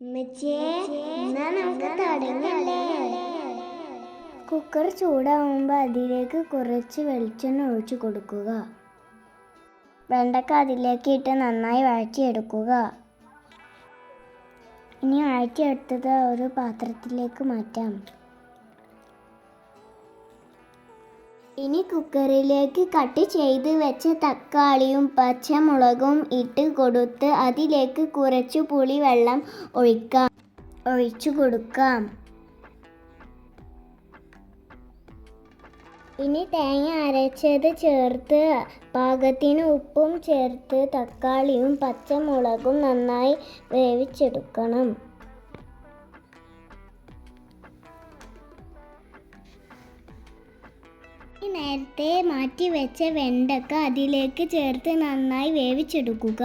നമുക്ക് തുടങ്ങല്ലേ? കുക്കർ ചൂടാവുമ്പോൾ അതിലേക്ക് കുറച്ച് വെളിച്ചെണ്ണ ഒഴിച്ചു കൊടുക്കുക. വെണ്ടക്ക അതിലേക്ക് ഇട്ട് നന്നായി വഴറ്റിയെടുക്കുക. ഇനി വഴറ്റിയെടുത്തത് ഒരു പാത്രത്തിലേക്ക് മാറ്റാം. ഇനി കുക്കറിലേക്ക് കട്ട് ചെയ്ത് വെച്ച തക്കാളിയും പച്ചമുളകും ഇട്ട് കൊടുത്ത് അതിലേക്ക് കുറച്ച് പുളിവെള്ളം ഒഴിക്കാം. ഒഴിച്ചു കൊടുക്കാം. ഇനി തേങ്ങ അരച്ചത് ചേർത്ത് പാകത്തിന് ഉപ്പും ചേർത്ത് തക്കാളിയും പച്ചമുളകും നന്നായി വേവിച്ചെടുക്കണം. നേരത്തെ മാറ്റി വെച്ച വെണ്ടക്ക അതിലേക്ക് ചേർത്ത് നന്നായി വേവിച്ചെടുക്കുക.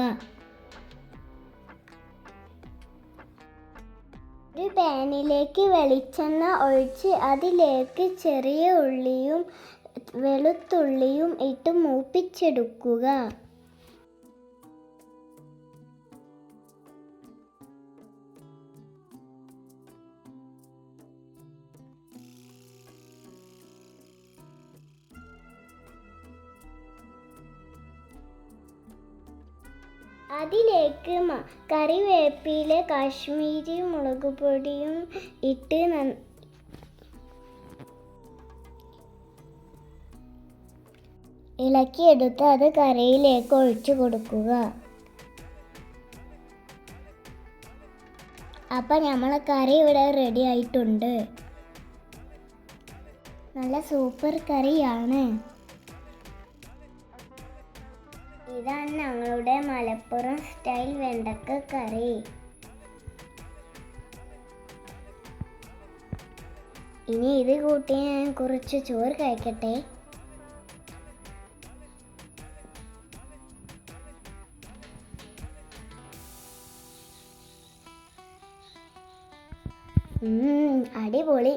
ഒരു പാനിലേക്ക് വെളിച്ചെണ്ണ ഒഴിച്ച് അതിലേക്ക് ചെറിയ ഉള്ളിയും വെളുത്തുള്ളിയും ഇട്ട് മൂപ്പിച്ചെടുക്കുക. അതിലേക്ക് കറിവേപ്പില കാശ്മീരി മുളക് പൊടിയും ഇട്ട് ഇളക്കിയെടുത്ത് അത് കറിയിലേക്ക് ഒഴിച്ചു കൊടുക്കുക. അപ്പം നമ്മളെ കറി ഇവിടെ റെഡി ആയിട്ടുണ്ട്. നല്ല സൂപ്പർ കറിയാണ്. ഇതാണ് ഞങ്ങളുടെ മലപ്പുറം സ്റ്റൈൽ വെണ്ടക്ക കറി. ഇനി ഇത് കൂട്ടി ഞാൻ കുറച്ച് ചോറ് കഴിക്കട്ടെ. അടിപൊളി.